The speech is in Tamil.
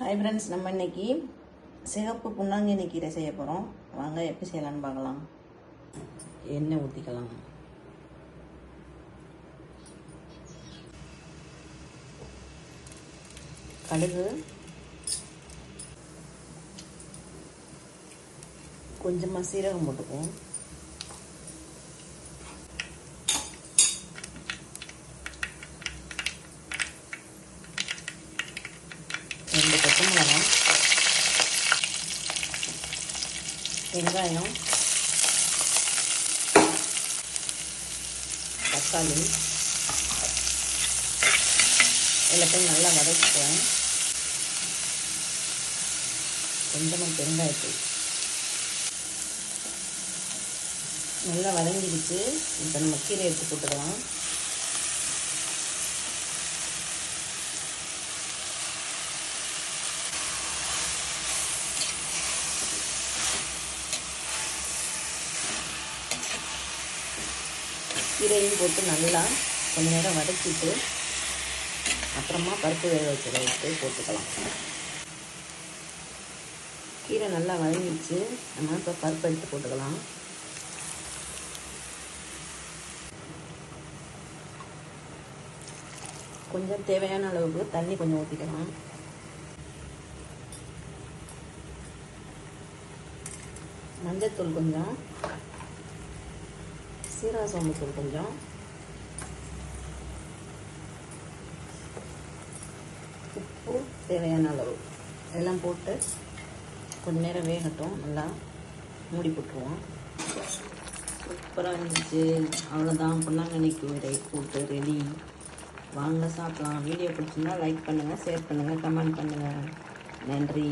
ஹாய் ஃப்ரெண்ட்ஸ் நம்ம இன்னைக்கு சிகப்பு புண்ணாங்கண்ணி கீரை செய்ய போகிறோம் வாங்க எப்படி செய்யலாம்னு பார்க்கலாம். எண்ணெய் ஊற்றிக்கலாம் கடுகு. கொஞ்சமாக சீரகம் போட்டுக்குவோம். ரெண்டு வெங்காயம். தக்காளி. எல்லாத்தையும் நல்லா வதக்கிக்குவேன் கொஞ்சமாக பெருங்காயத்தூள். நல்லா வதங்கிடுச்சு. இப்போ நம்ம கீரை எடுத்து போட்டுக்கலாம். கீரையும் போட்டு நல்லா கொஞ்ச நேரம் வதக்கிட்டு அப்புறமா பருப்பு வேக வச்சத எடுத்து போட்டுக்கலாம். கீரை நல்லா வதங்கிடுச்சு. நம்ம இப்போ பருப்பு எடுத்து போட்டுக்கலாம். கொஞ்சம் தேவையான அளவுக்கு தண்ணி கொஞ்சம் ஊற்றிக்கலாம் மஞ்சத்தூள் கொஞ்சம் சீரக சோம்பு கொஞ்சம். உப்பு தேவையான அளவு. எல்லாம் போட்டு கொஞ்ச நேரம் வேகட்டும். நல்லா மூடி போட்டுருவோம். சூப்பராக இருந்துச்சு. அவ்வளோதான் பொன்னாங்கண்ணிக்கு கீரை கூட்டு ரெடி வாங்க சாப்பிடலாம். வீடியோ பிடிச்சிருந்தா லைக் பண்ணுங்கள் ஷேர் பண்ணுங்கள் கமெண்ட் பண்ணுங்கள் நன்றி.